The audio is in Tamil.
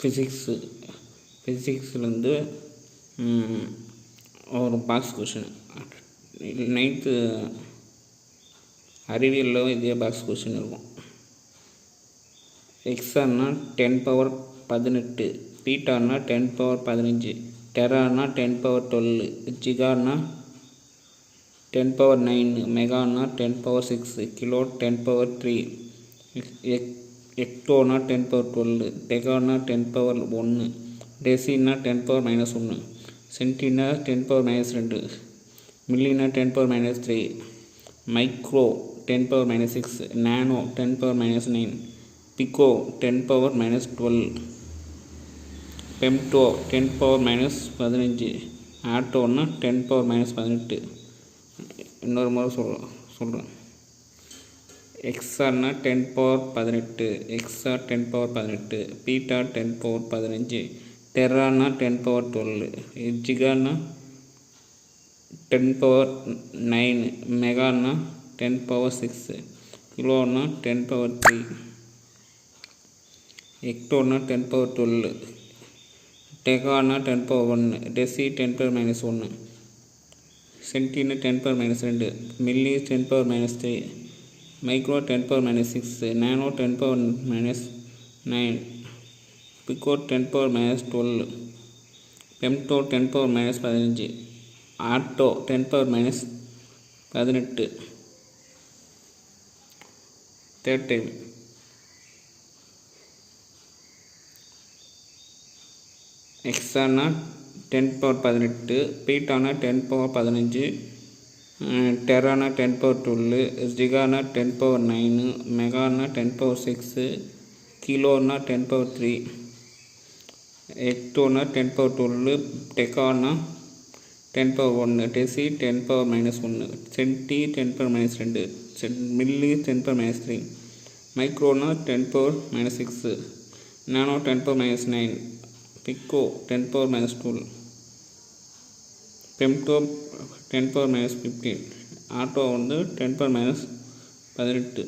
ஃபிசிக்ஸு ஃபிசிக்ஸ்லேருந்து ஒரு பாக்ஸ் கொஷின் நைன்த்து அறிவியலில் இதே பாக்ஸ் கொஷின் இருக்கும். எக்ஸான்னா டென் பவர் பதினெட்டு பீட்டானா டென் பவர் பதினஞ்சு டெரானா டென் பவர் டுவெல்லு ஜிகானா ten power nine மெகானா ten power six kilo ten power three egg எக்டோனா டென் பவர் டுவெல் டெகானா டென் பவர் ஒன்று டெசினா டென் பவர் மைனஸ் ஒன்று சென்டினா டென் பவர் மைனஸ் ரெண்டு மில்லினா ten power minus three micro ten power minus six nano ten power minus nine pico ten power minus twelve femto ten power minus பதினஞ்சு ஆட்டோன்னா டென் பவர் மைனஸ் பதினெட்டு இன்னொரு முறை சொல் சொல்கிறேன் எக்ஸான்னா டென் பவர் பதினெட்டு எக்ஸா டென் பவர் பதினெட்டு பீட்டா டென் பவர் பதினஞ்சு டெரானா டென் பவர் டுவெல் ஜிகானா டென் பவர் நைன் மெகானா டென் பவர் சிக்ஸு கிலோனா டென் பவர் த்ரீ எக்டோனா டென் பவர் டுவெல் டெகானா டென் பவர் ஒன்று டெசி டென் பவர் மைனஸ் ஒன்று சென்டினா டென் பவர் மைனஸ் ரெண்டு milli ten power minus three micro ten power minus six nano ten power minus nine pico ten power minus twelve femto ten power minus பதினஞ்சு ஆட்டோ டென் பவர் மைனஸ் பதினெட்டு. தேர்ட் டைம் எக்ஸானா டென் பவர் பதினெட்டு பீட்டானா டென் பவர் பதினஞ்சு டெரானா டென் பவர் டுவெல்லு ஜிகானா டென் பவர் நைனு மெகானா டென் பவர் சிக்ஸு கிலோனா டென் பவர் த்ரீ எக்டோனா டென் பவர் டுவெல்லு டெக்கானா டென் பவர் ஒன்று டெசி டென் பவர் மைனஸ் ஒன்று சென்டி டென் பவர் மைனஸ் ரெண்டு Sen milli ten power minus three மைக்ரோனா ten power minus six nano ten power minus nine pico ten power minus twelve femto ten power minus fifteen. Atto வந்து டென் பவர் மைனஸ் பதினெட்டு.